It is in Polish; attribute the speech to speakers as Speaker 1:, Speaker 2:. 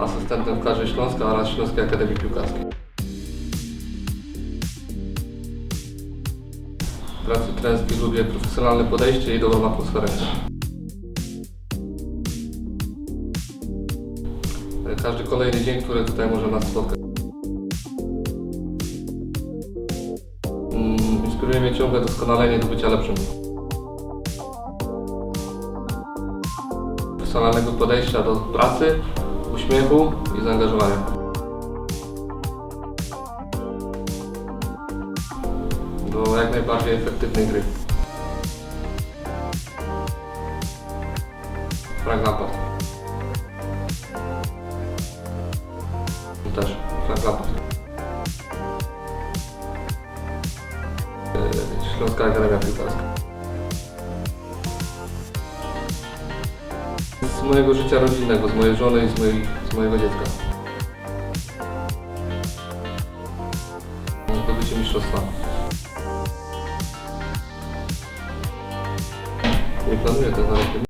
Speaker 1: asystentem w kadrze Śląska oraz Śląskiej Akademii Piłkarskiej. W pracy trenerskiej lubię profesjonalne podejście i dobrą atmosferę. Każdy kolejny dzień, który tutaj może nas spotkać. Mm, Inspiruje mnie ciągle doskonalenie do bycia lepszym. Profesjonalnego podejścia do pracy, uśmiechu i zaangażowania. Do jak najbardziej efektywnej gry. Frank Lampard. Też Frank Lampard. Śląska Akademia Piłkarska. Mojego życia rodzinnego, z mojej żony i z, moich, z mojego dziecka. Zdobycie mistrzostwa. Nie planuję tak nawet.